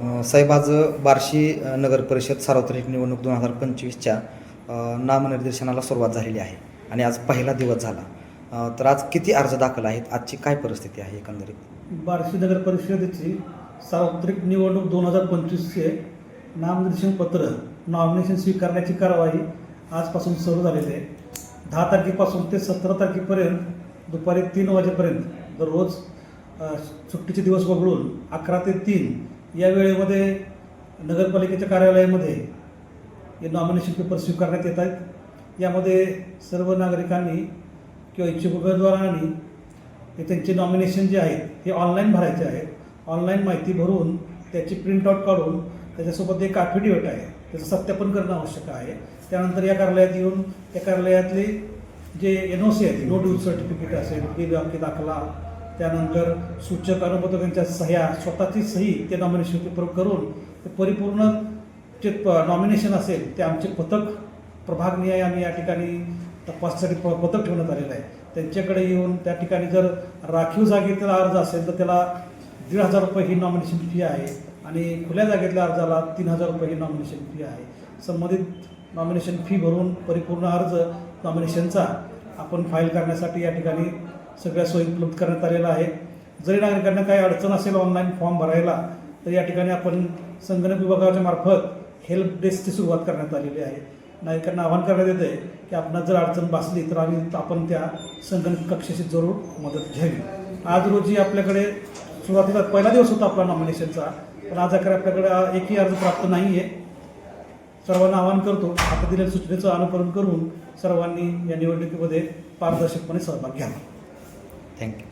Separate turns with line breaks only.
अ, साहेब आज बार्शी नगर परिषद सार्वत्रिक निवडणूक दोन हजार पंचवीसच्या नामनिर्देशनाला सुरुवात झालेली आहे आणि आज पहिला दिवस झाला. तर आज किती अर्ज दाखल आहेत? आजची काय परिस्थिती आहे एकंदरीत?
बार्शी नगर परिषदेची सार्वत्रिक निवडणूक दोन हजार पंचवीसचे नामनिर्देशन पत्र नॉमिनेशन स्वीकारण्याची कारवाई आजपासून सुरू झालेली आहे. दहा तारखेपासून ते सतरा तारखेपर्यंत दुपारी तीन वाजेपर्यंत दररोज सुट्टीचे दिवस वगळून अकरा ते तीन या वेळेमध्ये नगरपालिकेच्या कार्यालयामध्ये हे नॉमिनेशन पेपर स्वीकारण्यात येत आहेत. यामध्ये सर्व नागरिकांनी किंवा इच्छुक उमेदवारांनी हे त्यांचे नॉमिनेशन जे आहेत हे ऑनलाईन भरायचे आहेत. ऑनलाईन माहिती भरून त्याची प्रिंटआउट काढून त्याच्यासोबत एक ॲफिडेविट आहे. त्याचं सत्यापन करणं आवश्यक आहे. त्यानंतर या कार्यालयात येऊन त्या कार्यालयातले जे एन ओ सी आहेत नो सर्टिफिकेट असेल बिल बँके दाखला त्यानंतर सूचक अनुपत्रकांच्या सह्या स्वतःची सही ते नॉमिनेशन पेपर करून ते परिपूर्ण जे नॉमिनेशन असेल ते आमचे पथक प्रभागनिहाय आम्ही या ठिकाणी तपाससाठी प पथक ठेवण्यात आलेलं आहे. त्यांच्याकडे येऊन त्या ठिकाणी जर राखीव जागेतला अर्ज असेल तर त्याला दीड हजार रुपये ही नॉमिनेशन फी आहे आणि खुल्या जागेतल्या अर्जाला तीन हजार रुपये ही नॉमिनेशन फी आहे. संबंधित नॉमिनेशन फी भरून परिपूर्ण अर्ज नॉमिनेशनचा आपण फाईल करण्यासाठी या ठिकाणी सगळ्या सोयी उपलब्ध करण्यात आलेल्या आहेत. जरी नागरिकांना काही अडचण असेल ऑनलाईन फॉर्म भरायला तर या ठिकाणी आपण संगणक विभागाच्या मार्फत हेल्प डेस्कची सुरुवात करण्यात आलेली आहे. नागरिकांना आवाहन करण्यात येतं आहे की आपण जर अडचण भासली तर आम्ही आपण त्या संगणक कक्षाशी जरूर मदत घ्यावी. आज रोजी आपल्याकडे सुरुवातीला पहिला दिवस होता आपला नॉमिनेशनचा पण आज अखेर आपल्याकडे एकही अर्ज प्राप्त नाही आहे सर्वांना आवाहन करतो आता दिलेल्या सूचनेचं अनुकरण करून सर्वांनी या निवडणुकीमध्ये पारदर्शकपणे सहभाग घ्यावा.
Thank you